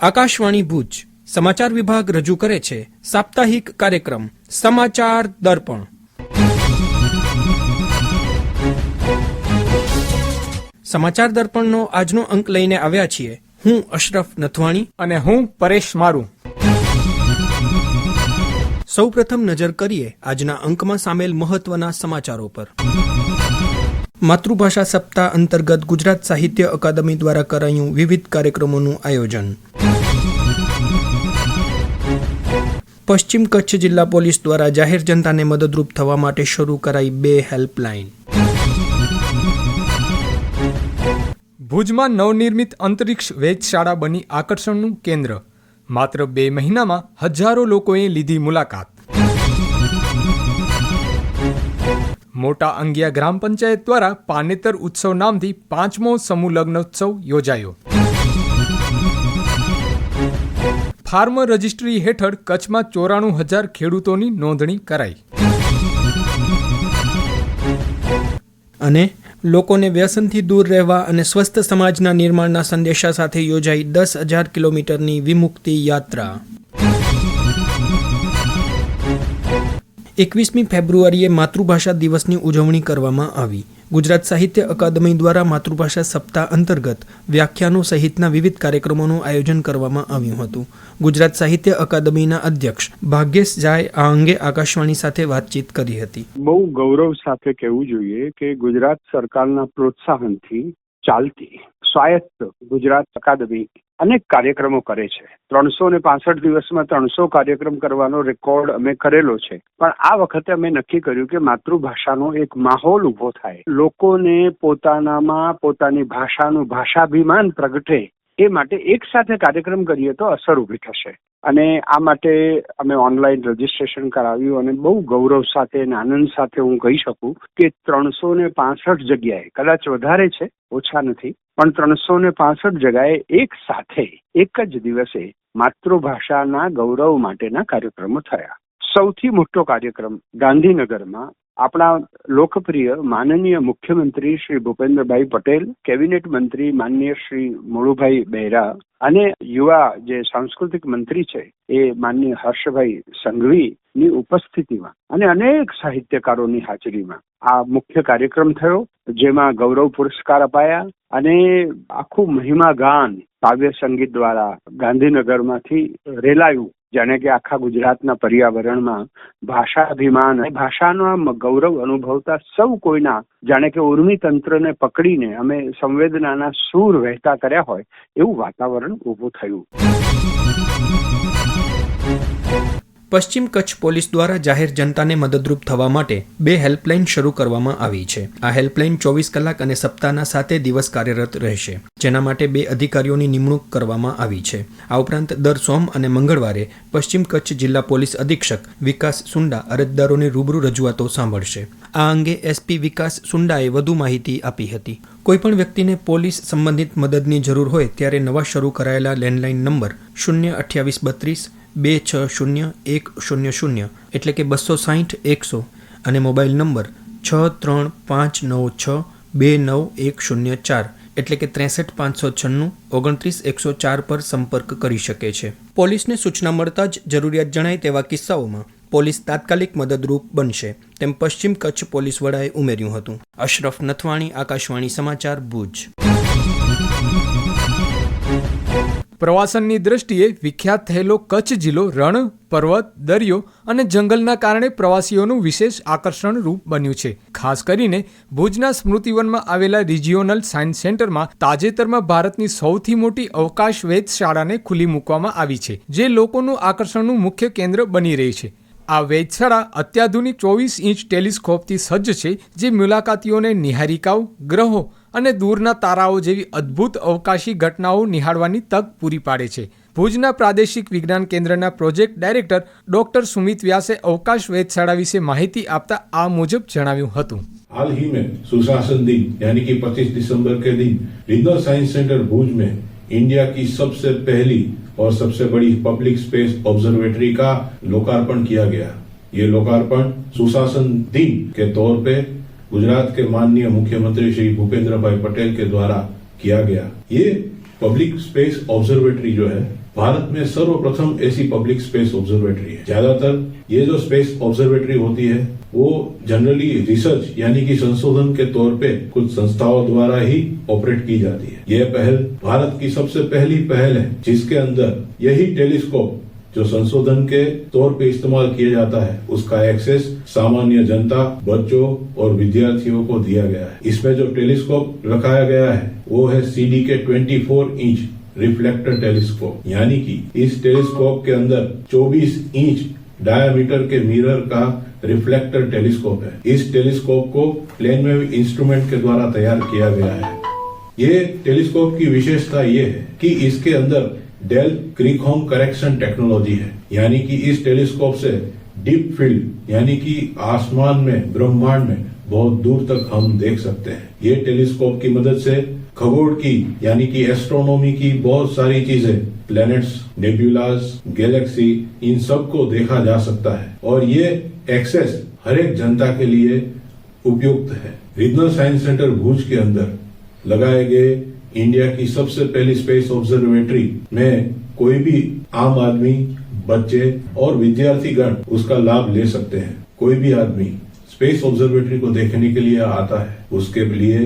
આકાશવાણી ભુજ. સમાચાર વિભાગ રજૂ કરે છે સાપ્તાહિક કાર્યક્રમ. સમાચાર દર્પણ. સમાચાર દર્પણનો આજનો અંક લઈને આવ્યા છીએ. હું અશરફ નથવાણી અને હું પરેશ મારું. સૌપ્રથમ નજર કરીએ આજના અંકમાં સામેલ મહત્વના સમાચારો પર. માતૃભાષા સપ્તાહ અંતર્ગત ગુજરાત સાહિત્ય અકાદમી દ્વારા કરાયું વિવિધ કાર્યક્રમોનું આયોજન. પશ્ચિમ કચ્છ જિલ્લા પોલીસ દ્વારા જાહેર જનતાને મદદરૂપ થવા માટે શરૂ કરાઈ બે હેલ્પલાઇન. ભુજમાં નવનિર્મિત અંતરિક્ષ વેધશાળા બની આકર્ષણનું કેન્દ્ર. માત્ર બે મહિનામાં હજારો લોકોએ લીધી મુલાકાત. મોટા અંગિયા ગ્રામ પંચાયત દ્વારા પાનેતર ઉત્સવ નામથી પાંચમો સમૂહ લગ્નોત્સવ યોજાયો. ફાર્મર રજિસ્ટ્રી હેઠળ કચ્છમાં ચોરાણું હજાર ખેડૂતોની નોંધણી કરાઈ. અને લોકોને વ્યસનથી દૂર રહેવા અને સ્વસ્થ સમાજના નિર્માણના સંદેશા સાથે યોજાઈ દસ હજાર કિલોમીટરની વિમુક્તિ યાત્રા. એકવીસમી ફેબ્રુઆરીએ માતૃભાષા દિવસની ઉજવણી કરવામાં આવી. ગુજરાત સાહિત્ય અકાદમી દ્વારા માતૃભાષા સપ્તાહ અંતર્ગત વ્યાખ્યાનો સહિતના વિવિધ કાર્યક્રમોનું આયોજન કરવામાં આવ્યું હતું. ગુજરાત સાહિત્ય અકાદમીના અધ્યક્ષ ભાગ્યેશ ઝાએ આ અંગે આકાશવાણી સાથે વાતચીત કરી હતી. બહુ ગૌરવ સાથે કહેવું જોઈએ કે ગુજરાત સરકારના પ્રોત્સાહનથી ચાલતી સ્વાયત્ત ગુજરાત અકાદમી અનેક કાર્યક્રમો કરે છે. ત્રણસો ને પાસઠ દિવસમાં ત્રણસો કાર્યક્રમ કરવાનો રેકોર્ડ અમે કરેલો છે. પણ આ વખતે અમે નક્કી કર્યું કે માતૃભાષાનો એક માહોલ ઊભો થાય. લોકોને પોતાનામાં પોતાની ભાષાનું ભાષાભિમાન પ્રગટે એ માટે એક સાથે કાર્યક્રમ કરીએ તો અસર ઊભી થશે. અને આ માટે અમે ઓનલાઈન રજીસ્ટ્રેશન કરાવ્યું અને બહુ ગૌરવ સાથે અને આનંદ સાથે હું કહી શકું કે ત્રણસો ને પાસઠ જગ્યાએ, કદાચ વધારે છે, ઓછા નથી પણ ત્રણસો ને પાસઠ જગાએ એક સાથે એક જ દિવસે માતૃભાષાના ગૌરવ માટેના કાર્યક્રમો થયા. સૌથી મોટો કાર્યક્રમ ગાંધીનગરમાં આપણા લોકપ્રિય માનનીય મુખ્યમંત્રી શ્રી ભૂપેન્દ્રભાઈ પટેલ, કેબિનેટ મંત્રી માનનીય શ્રી મોળુભાઈ બહેરા અને યુવા જે સાંસ્કૃતિક મંત્રી છે એ માનનીય હર્ષભાઈ સંઘવીની ઉપસ્થિતિમાં અને અનેક સાહિત્યકારોની હાજરીમાં આ મુખ્ય કાર્યક્રમ થયો, જેમાં ગૌરવ પુરસ્કાર અપાયા અને આખું મહિમા ગાન કાવ્ય સંગીત દ્વારા ગાંધીનગરમાંથી રેલાયું. જાણે કે આખા ગુજરાતના પર્યાવરણમાં ભાષાભિમાન ભાષાનો ગૌરવ અનુભવતા સૌ કોઈના, જાણે કે ઉર્મી તંત્રને પકડીને અમે સંવેદનાના સૂર વહેતા કર્યા હોય એવું વાતાવરણ ઊભું થયું. પશ્ચિમ કચ્છ પોલીસ દ્વારા જાહેર જનતાને મદદરૂપ થવા માટે બે હેલ્પલાઇન શરૂ કરવામાં આવી છે. આ હેલ્પલાઇન ચોવીસ કલાક અને સપ્તાહના સાતે દિવસ કાર્યરત રહેશે, જેના માટે બે અધિકારીઓની નિમણૂક કરવામાં આવી છે. આ ઉપરાંત દર સોમ અને મંગળવારે પશ્ચિમ કચ્છ જિલ્લા પોલીસ અધિક્ષક વિકાસ સુંડા અરજદારોની રૂબરૂ રજૂઆતો સાંભળશે. આ અંગે એસપી વિકાસ સુંડાએ વધુ માહિતી આપી હતી. કોઈપણ વ્યક્તિને પોલીસ સંબંધિત મદદની જરૂર હોય ત્યારે નવા શરૂ કરાયેલા લેન્ડલાઇન નંબર શૂન્ય અઠ્યાવીસ બત્રીસ બે છ શૂન્ય એક શૂન્ય શૂન્ય એટલે કે બસો સાહીઠ એકસો અને મોબાઈલ નંબર છ ત્રણ પાંચ નવ છ બે નવ એક શૂન્ય ચાર એટલે કે ત્રેસઠ પાંચસો છન્નું ઓગણત્રીસ એકસો ચાર પર સંપર્ક કરી શકે છે. પોલીસને સૂચના મળતા જ જરૂરિયાત જણાય તેવા કિસ્સાઓમાં પોલીસ તાત્કાલિક મદદરૂપ બનશે તેમ પશ્ચિમ કચ્છ પોલીસ વડાએ ઉમેર્યું હતું. અશરફ નથવાણી, આકાશવાણી સમાચાર ભુજ. પ્રવાસનની દ્રષ્ટિએ વિખ્યાત થયેલો કચ્છ જિલ્લો રણ, પર્વત, દરિયો અને જંગલના કારણે પ્રવાસીઓનું વિશેષ આકર્ષણ રૂપ બન્યું છે. ખાસ કરીને ભુજના સ્મૃતિવનમાં આવેલા રિજિયોનલ સાયન્સ સેન્ટરમાં તાજેતરમાં ભારતની સૌથી મોટી અવકાશ વેધશાળાને ખુલ્લી મૂકવામાં આવી છે, જે લોકોનું આકર્ષણનું મુખ્ય કેન્દ્ર બની રહી છે. આ વેધશાળા અત્યાધુનિક ચોવીસ ઇંચ ટેલિસ્કોપથી સજ્જ છે, જે મુલાકાતીઓને નિહારિકાઓ, ગ્રહો અને દૂરના તારાઓ જેવી અદ્ભુત અવકાશી ઘટનાઓ નિહાળવાની તક પૂરી પાડે છે ભુજના પ્રાદેશિક વિજ્ઞાન કેન્દ્રના પ્રોજેક્ટ ડાયરેક્ટર ડોક્ટર સુમિત વ્યાસે અવકાશ વેધશાળા વિશે માહિતી આપતા આ મુજબ જણાવ્યું હતું हाल ही में सुशासन दिन यानी कि 25 दिसंबर के दिन रीजनल साइंस सेंटर भुज में इंडिया की सबसे पहली और सबसे बड़ी पब्लिक स्पेस ऑब्जर्वेटरी का लोकार्पण किया गया ये लोकार्पण सुशासन दिन के तौर पे गुजरात के माननीय मुख्यमंत्री श्री भूपेंद्र भाई पटेल के द्वारा किया गया। ये पब्लिक स्पेस ऑब्जर्वेटरी जो है, भारत में सर्वप्रथम ऐसी पब्लिक स्पेस ऑब्जर्वेटरी है। ज़्यादातर ये जो स्पेस ऑब्जर्वेटरी होती है, वो जनरली रिसर्च यानी कि संशोधन के तौर पे कुछ संस्थाओं द्वारा ही ऑपरेट की जाती है। यह पहल भारत की सबसे पहली पहल है, जिसके अंदर यही टेलीस्कोप जो संशोधन के तौर पे इस्तेमाल किया जाता है, उसका एक्सेस सामान्य जनता, बच्चों और विद्यार्थियों को दिया गया है। इसमें जो टेलीस्कोप रखाया गया है, वो है सीडी के 24 इंच रिफ्लेक्टर टेलीस्कोप यानी कि इस टेलीस्कोप के अंदर 24 इंच डायामीटर के मिरर का रिफ्लेक्टर टेलीस्कोप है। इस टेलीस्कोप को प्लेन वेव इंस्ट्रूमेंट के द्वारा तैयार किया गया है। ये टेलीस्कोप की विशेषता ये है कि इसके अंदर डेल क्रिकहोम करेक्शन टेक्नोलॉजी है, यानी कि इस टेलीस्कोप से डीप फ़ील्ड, यानी कि आसमान में, ब्रह्मांड में बहुत दूर तक हम देख सकते हैं। ये टेलीस्कोप की मदद से खगोल की, यानी कि एस्ट्रोनॉमी की बहुत सारी चीज़ें प्लैनेट्स नेब्यूलास गैलेक्सी इन सबको देखा जा सकता है। और ये एक्सेस हर एक जनता के लिए उपयुक्त है। रीजनल साइंस सेंटर भुज के अंदर लगाए गए इंडिया की सबसे पहली स्पेस ऑब्जर्वेटरी में कोई भी आम आदमी, बच्चे और विद्यार्थीगण उसका लाभ ले सकते हैं। कोई भी आदमी स्पेस ऑब्जर्वेटरी को देखने के लिए आता है, उसके लिए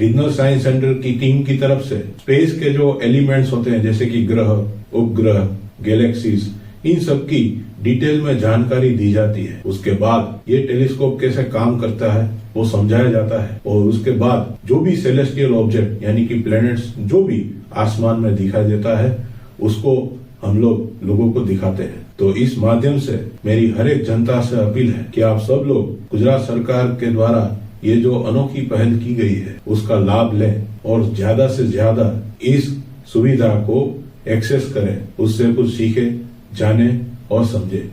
रीजनल साइंस सेंटर की टीम की तरफ़ से स्पेस के जो एलिमेंट्स होते हैं, जैसे कि ग्रह, उपग्रह गैलेक्सीज इन सब की डिटेल में जानकारी दी जाती है। उसके बाद ये टेलीस्कोप कैसे काम करता है वो समझाया जाता है। और उसके बाद जो भी सेलेस्टियल ऑब्जेक्ट यानी कि प्लैनेट्स जो भी आसमान में दिखाई देता है, उसको हम लोग लोगों को दिखाते हैं। तो इस माध्यम से मेरी हर एक जनता से अपील है कि आप सब लोग गुजरात सरकार के द्वारा ये जो अनोखी पहल की गई है, उसका लाभ लें और ज़्यादा से ज़्यादा इस सुविधा को एक्सेस करें। उससे कुछ सीखे, जाने और समझे।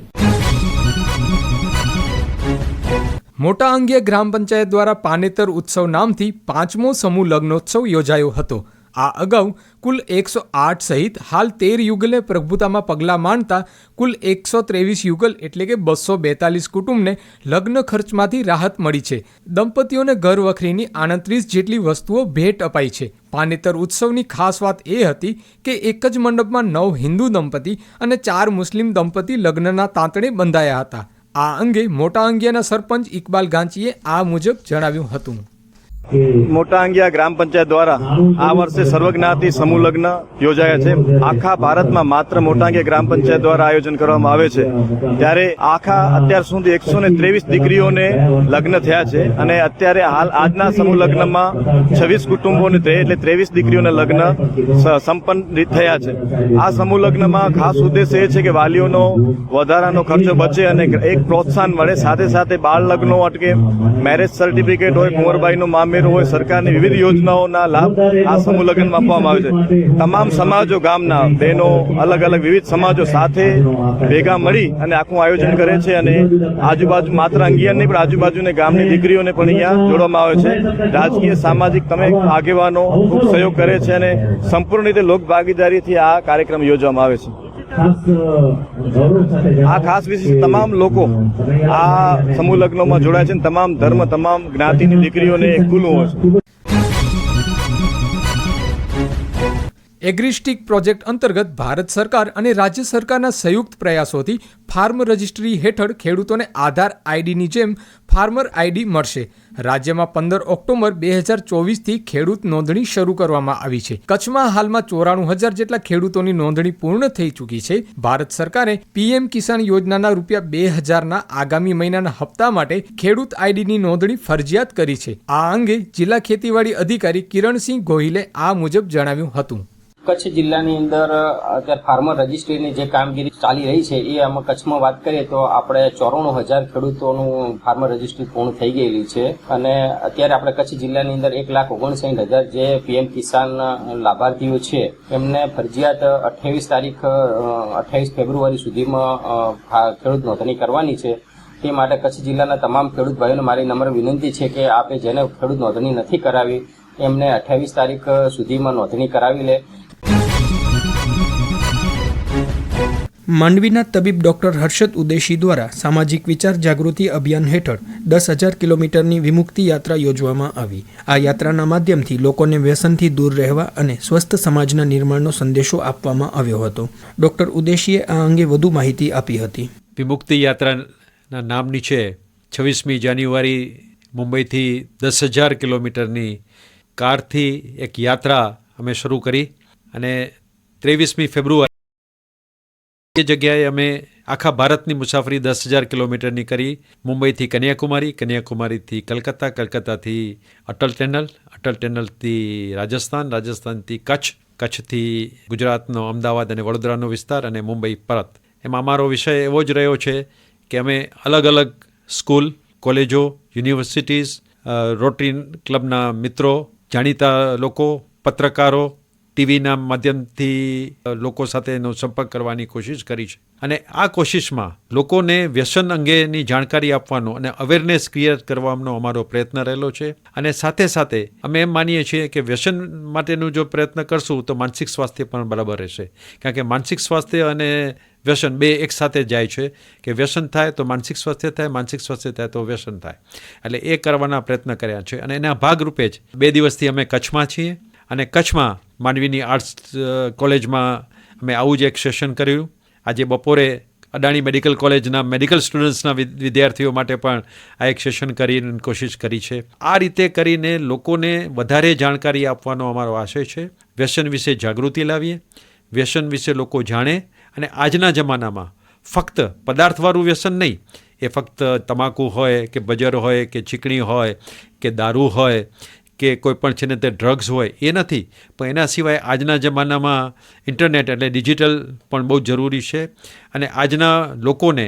મોટા અંગે ગ્રામ પંચાયત દ્વારા પાનેતર ઉત્સવ નામથી પાંચમો સમૂહ લગ્નોત્સવ યોજાયો હતો. આ અગાઉ કુલ એકસો આઠ સહિત હાલ તેર યુગલે પ્રભુતામાં પગલાં માંડતા કુલ એકસો ત્રેવીસ યુગલ એટલે કે બસો બેતાલીસ કુટુંબને લગ્ન ખર્ચમાંથી રાહત મળી છે. દંપતીઓને ઘર વખરીની આડત્રીસ જેટલી વસ્તુઓ ભેટ અપાઈ છે. પાનેતર ઉત્સવની ખાસ વાત એ હતી કે એક જ મંડપમાં નવ હિન્દુ દંપતી અને ચાર મુસ્લિમ દંપતી લગ્નના તાંતણે બંધાયા હતા. આ અંગે મોટા અંગિયાના સરપંચ ઇકબાલ ગાંચીએ આ મુજબ જણાવ્યું હતું. મોટા અંગિયા ગ્રામ પંચાયત દ્વારા આ વર્ષે સર્વજ્ઞાતિ સમૂહ લગ્ન યોજાયા છે. આખા ભારતમાં માત્ર મોટા અંગિયા ગ્રામ પંચાયત દ્વારા આયોજન કરવામાં આવે છે. ત્યારે આખા અત્યાર સુધી એકસો ને ત્રેવીસ દીકરીઓને લગ્ન થયા છે અને અત્યારે હાલ આજના સમૂહ લગ્નમાં છવ્વીસ કુટુંબોને એટલે ત્રેવીસ દીકરીઓને લગ્ન સંપન્ન થયા છે. આ સમૂહ લગ્નમાં ખાસ ઉદ્દેશ એ છે કે વાલીઓનો વધારાનો ખર્ચો બચે અને એક પ્રોત્સાહન મળે. સાથે સાથે બાળ લગ્નો અટકે મેરેજ સર્ટિફિકેટ હોય, કુંવરબાઈનું મામેરું હોય, સરકારની વિવિધ યોજનાઓના લાભ આ સમૂહ લગ્નમાં આપવામાં આવે છે. તમામ સમાજો, ગામના બહેનો અલગ અલગ વિવિધ સમાજો સાથે ભેગા મળી અને આખું આયોજન કરે છે અને આજુબાજુ માત્ર અંગિયાર નહીં, પણ આજુબાજુની ગામની દીકરીઓને પણ અહીંયા જોડવામાં આવે છે. રાજકીય, સામાજિક તમે આગેવાનો સહયોગ કરે છે અને સંપૂર્ણ રીતે લોક ભાગીદારીથી આ કાર્યક્રમ યોજવામાં આવે છે. આ ખાસ વિશિષ્ટ તમામ લોકો આ સમૂહ લગ્નોમાં જોડાય છે તમામ ધર્મ તમામ જ્ઞાતિની દીકરીઓને એક ખુલ્લું હોય છે. એગ્રીસ્ટિક પ્રોજેક્ટ અંતર્ગત ભારત સરકાર અને રાજ્ય સરકારના સંયુક્ત પ્રયાસોથી ફાર્મ રજિસ્ટ્રી હેઠળ ખેડૂતોને આધાર આઈડીની જેમ ફાર્મર આઈડી મળશે. રાજ્યમાં પંદર ઓક્ટોબર બે હજાર ચોવીસથી ખેડૂત નોંધણી શરૂ કરવામાં આવી છે. કચ્છમાં હાલમાં ચોરાણું હજાર જેટલા ખેડૂતોની નોંધણી પૂર્ણ થઈ ચૂકી છે. ભારત સરકારે પીએમ કિસાન યોજનાના રૂપિયા બે હજારના આગામી મહિનાના હપ્તા માટે ખેડૂત આઈડીની નોંધણી ફરજિયાત કરી છે. આ અંગે જિલ્લા ખેતીવાડી અધિકારી કિરણસિંહ ગોહિલે આ મુજબ જણાવ્યું હતું. કચ્છ જિલ્લાની અંદર અત્યારે ફાર્મર રજિસ્ટ્રીની જે કામગીરી ચાલી રહી છે, એ આમાં કચ્છમાં વાત કરીએ તો આપણે ચોરાણું હજાર ખેડૂતોનું ફાર્મર રજિસ્ટ્રી પૂર્ણ થઈ ગયેલી છે. અને અત્યારે આપણે કચ્છ જિલ્લાની અંદર એક લાખ ઓગણસાઠ હજાર જે પીએમ કિસાન લાભાર્થીઓ છે, એમને ફરજિયાત અઠ્યાવીસ તારીખ અઠ્યાવીસ ફેબ્રુઆરી સુધીમાં ખેડૂત નોંધણી કરવાની છે. તે માટે કચ્છ જિલ્લાના તમામ ખેડૂત ભાઈઓને મારી નમ્ર વિનંતી છે કે આપે જેને ખેડૂત નોંધણી નથી કરાવી એમને અઠ્યાવીસ તારીખ સુધીમાં નોંધણી કરાવી લે. માંડવીના તબીબ ડોક્ટર હર્ષદ ઉદેશી દ્વારા સામાજિક વિચાર જાગૃતિ અભિયાન હેઠળ દસ હજાર કિલોમીટરની વિમુક્તિ યાત્રા યોજવામાં આવી. આ યાત્રાના માધ્યમથી લોકોને વ્યસનથી દૂર રહેવા અને સ્વસ્થ સમાજના નિર્માણનો સંદેશો આપવામાં આવ્યો હતો. ડોક્ટર ઉદેશીએ આ અંગે વધુ માહિતી આપી હતી. વિમુક્તિ યાત્રાના નામની છે છવ્વીસમી જાન્યુઆરી મુંબઈથી દસ હજાર કિલોમીટરની કારથી એક યાત્રા અમે શરૂ કરી અને ત્રેવીસમી ફેબ્રુઆરી એ જગ્યાએ અમે આખા ભારતની મુસાફરી દસ હજાર કિલોમીટરની કરી. મુંબઈથી કન્યાકુમારી, કન્યાકુમારીથી કલકત્તા, કલકત્તાથી અટલ ટનલ, અટલ ટનલથી રાજસ્થાન, રાજસ્થાનથી કચ્છ, કચ્છથી ગુજરાતનો અમદાવાદ અને વડોદરાનો વિસ્તાર અને મુંબઈ પરત. એમાં અમારો વિષય એવો જ રહ્યો છે કે અમે અલગ અલગ સ્કૂલ, કોલેજો, યુનિવર્સિટીઝ રોટરી ક્લબના મિત્રો જાણીતા લોકો પત્રકારો ટીવીના માધ્યમથી લોકો લોકો સાથેનો સંપર્ક કરવાની કોશિશ કરી છે. અને આ કોશિશમાં લોકોને વ્યસન અંગેની જાણકારી આપવાનો અને અવેરનેસ ક્રિએટ કરવાનો અમારો પ્રયત્ન રહેલો છે. અને સાથે સાથે અમે એમ માનીએ છીએ કે વ્યસન માટેનું જો પ્રયત્ન કરશું તો માનસિક સ્વાસ્થ્ય પણ બરાબર રહેશે. કારણ કે માનસિક સ્વાસ્થ્ય અને વ્યસન બે એક સાથે જાય છે. કે વ્યસન થાય તો માનસિક સ્વાસ્થ્ય થાય, માનસિક સ્વાસ્થ્ય થાય તો વ્યસન થાય. એટલે એ કરવાના પ્રયત્ન કર્યા છે. અને એના ભાગરૂપે જ બે દિવસથી અમે કચ્છમાં છીએ. અને કચ્છમાં માંડવીની આર્ટ્સ કોલેજમાં અમે આવું જ એક સેશન કર્યું. આજે બપોરે અદાણી મેડિકલ કોલેજના મેડિકલ સ્ટુડન્ટ્સના વિદ્યાર્થીઓ માટે પણ આ એક સેશન કરીને કોશિશ કરી છે. આ રીતે કરીને લોકોને વધારે જાણકારી આપવાનો અમારો આશય છે. વ્યસન વિશે જાગૃતિ લાવીએ, વ્યસન વિશે લોકો જાણે અને આજના જમાનામાં ફક્ત પદાર્થવાળું વ્યસન નહીં, એ ફક્ત તમાકુ હોય કે બજર હોય કે ચીકણી હોય કે દારૂ હોય કે કોઈ પણ છે ને તે ડ્રગ્સ હોય, એ નથી. પણ એના સિવાય આજના જમાનામાં ઇન્ટરનેટ એટલે ડિજિટલ પણ બહુ જરૂરી છે. અને આજના લોકોને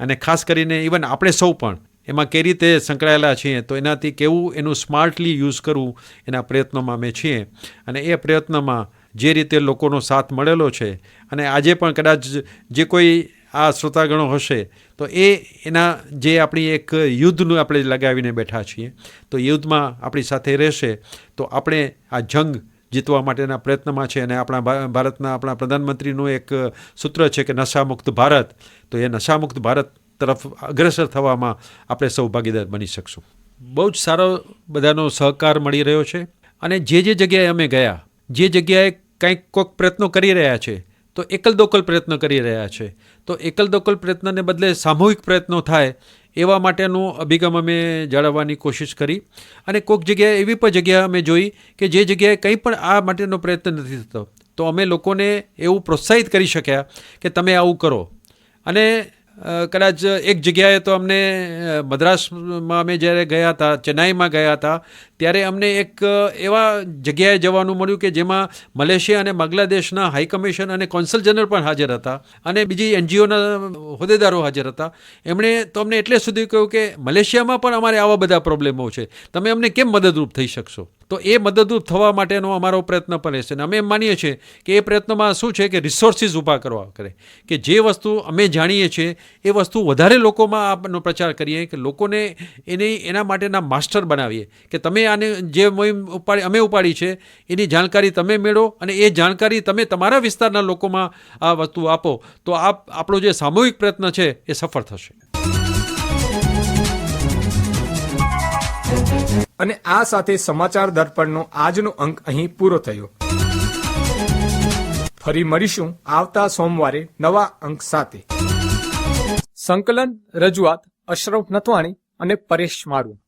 અને ખાસ કરીને ઇવન આપણે સૌ પણ એમાં કઈ રીતે સંકળાયેલા છીએ, તો એનાથી કેવું એનું સ્માર્ટલી યુઝ કરવું એના પ્રયત્નોમાં અમે છીએ. અને એ પ્રયત્નમાં જે રીતે લોકોનો સાથ મળેલો છે, અને આજે પણ કદાચ જે કોઈ આ શ્રોતાગણો હશે તો એ એના જે આપણી એક યુદ્ધનું આપણે લગાવીને બેઠા છીએ, તો યુદ્ધમાં આપણી સાથે રહેશે, તો આપણે આ જંગ જીતવા માટેના પ્રયત્નમાં છે અને આપણા ભારતના આપણા પ્રધાનમંત્રીનું એક સૂત્ર છે કે નશામુક્ત ભારત, તો એ નશામુક્ત ભારત તરફ અગ્રસર થવામાં આપણે સૌ ભાગીદાર બની શકશું. બહુ જ સારો બધાનો સહકાર મળી રહ્યો છે. અને જે જે જગ્યાએ અમે ગયા, જે જગ્યાએ કંઈક કોઈક પ્રયત્નો કરી રહ્યા છે તો એકલ દોકલ પ્રયત્ન કરી રહ્યા છે. તો એકલ દોકલ પ્રયત્નને બદલે સામૂહિક પ્રયત્નો થાય એવા માટેનો અભિગમ અમે જાળવવાની કોશિશ કરી. અને કોઈક જગ્યાએ એવી પણ જગ્યા અમે જોઈ કે જે જગ્યાએ કંઈ પણ આ માટેનો પ્રયત્ન નથી થતો. તો અમે લોકોને એવું પ્રોત્સાહિત કરી શક્યા કે તમે આવું કરો. અને કદાચ એક જગ્યાએ તો અમને મદ્રાસમાં અમે જ્યારે ગયા હતા, ચેન્નાઈમાં ગયા હતા, ત્યારે અમને એક એવા જગ્યાએ જવાનું મળ્યું કે જેમાં મલેશિયા અને બાંગ્લાદેશના હાઈ કમિશન અને કોન્સલ જનરલ પણ હાજર હતા અને બીજી એનજીઓના હોદ્દેદારો હાજર હતા. એમણે તો અમને એટલે સુધી કહ્યું કે મલેશિયામાં પણ અમારે આવા બધા પ્રોબ્લેમો છે. તમે અમને કેમ મદદરૂપ થઈ શકશો? તો એ મદદરૂપ થવા માટેનો અમારો પ્રયત્ન પણ રહેશે. અને અમે એમ માનીએ છીએ કે એ પ્રયત્નમાં શું છે કે રિસોર્સિસ ઊભા કરવા કરે. કે જે વસ્તુ અમે જાણીએ છીએ, એ વસ્તુ વધારે લોકોમાં આપનો પ્રચાર કરીએ, કે લોકોને એની, એના માટેના માસ્ટર બનાવીએ. કે તમે આને જે મોહિમ ઉપાડી, અમે ઉપાડી છે, એની જાણકારી તમે મેળવો અને એ જાણકારી તમે તમારા વિસ્તારના લોકોમાં આ વસ્તુ આપો. તો આપ, આપણો જે સામૂહિક પ્રયત્ન છે, એ સફળ થશે. અને આ સાથે સમાચાર દર્પણનો આજનો અંક અહીં પૂરો થયો. ફરી મળીશું આવતા સોમવારે નવા અંક સાથે. સંકલન, રજૂઆત અશરફ નથવાણી અને પરેશ મારું.